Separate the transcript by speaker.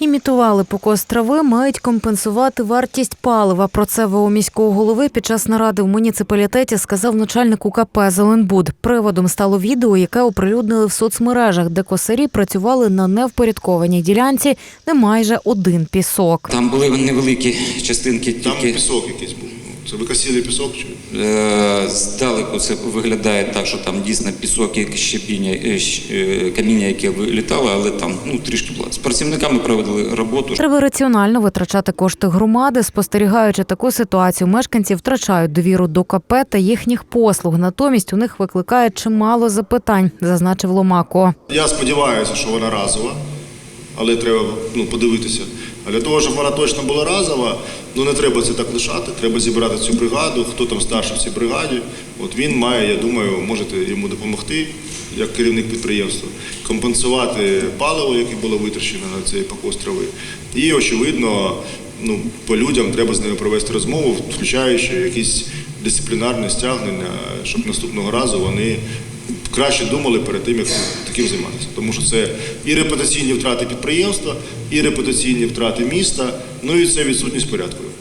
Speaker 1: Імітували покос трави, мають компенсувати вартість палива. Про це ВО міського голови під час наради в муніципалітеті сказав начальник УКП Зеленбуд. Приводом стало відео, яке оприлюднили в соцмережах, де косарі працювали на невпорядкованій ділянці, де майже один пісок.
Speaker 2: Там були невеликі частинки,
Speaker 3: Там
Speaker 2: тільки
Speaker 3: пісок якийсь був. Це ви косили пісок чи?
Speaker 2: е, здалеку це виглядає так, що там дійсно пісок і щепіння, е, е, каміння, яке вилітало, але там ну трішки було. З працівниками проводили роботу.
Speaker 1: Треба раціонально витрачати кошти громади. Спостерігаючи таку ситуацію, мешканці втрачають довіру до КП та їхніх послуг. Натомість у них викликає чимало запитань, зазначив Ломако.
Speaker 3: Я сподіваюся, що вона разова, але треба ну, подивитися. А для того, щоб вона точно була разова, ну не треба це так лишати. Треба зібрати цю бригаду. Хто там старший в цій бригаді? От він має, я думаю, можете йому допомогти як керівник підприємства, компенсувати паливо, яке було витрачено на цей покос трави. І очевидно, ну по людям треба з ними провести розмову, включаючи якісь дисциплінарні стягнення, щоб наступного разу вони краще думали перед тим, як таким займатися. Тому що це і репутаційні втрати підприємства, і репутаційні втрати міста, ну і це відсутність порядку.